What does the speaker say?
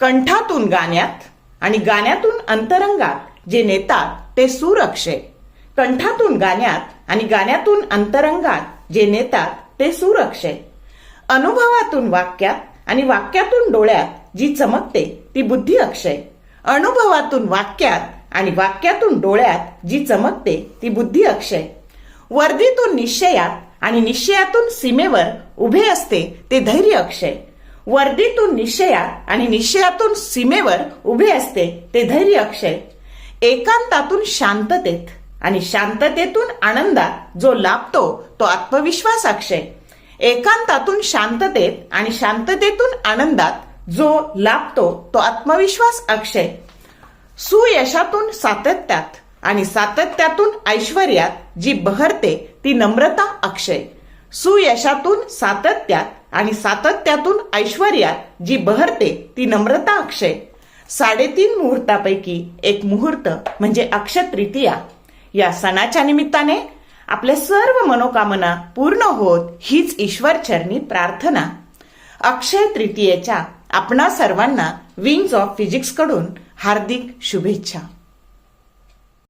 कंठातून गाण्यात आणि गाण्यातून अंतरंगात जे नेतात ते सूर अक्षय कंठातून गाण्यात आणि गाण्यातून अंतरंगात जे नेतात ते सूर अक्षय अनुभवातून वाक्यात आणि वाक्यातून डोळ्यात जी चमकते ती बुद्धी अक्षय अनुभवातून वाक्यात आणि वाक्यातून डोळ्यात जी चमकते ती बुद्धी अक्षय वर्दीतून निश्चयात आणि निश्चयातून सीमेवर उभे असते ते धैर्य अक्षय वर्दीतून निश्चयात आणि निश्चयातून सीमेवर उभे असते ते धैर्य अक्षय. एकांतातून शांततेत आणि शांततेतून आनंदात जो लाभतो तो आत्मविश्वास अक्षय. एकांतातून शांततेत आणि शांततेतून आनंदात जो लाभतो तो आत्मविश्वास अक्षय. सुयशातून सातत्यात आणि सातत्यातून ऐश्वर्यात जी बहरते ती नम्रता अक्षय. सुयशातून सातत्यात आणि सातत्यातून ऐश्वर्यात जी बहरते ती नम्रता अक्षय. साडेतीन मुहूर्तापैकी एक मुहूर्त म्हणजे अक्षय तृतीया. या सणाच्या निमित्ताने आपल्या सर्व मनोकामना पूर्ण होत हीच ईश्वर चरणी प्रार्थना. अक्षय तृतीयेच्या आपणा सर्वांना विंग्स ऑफ फिजिक्सकडून हार्दिक शुभेच्छा.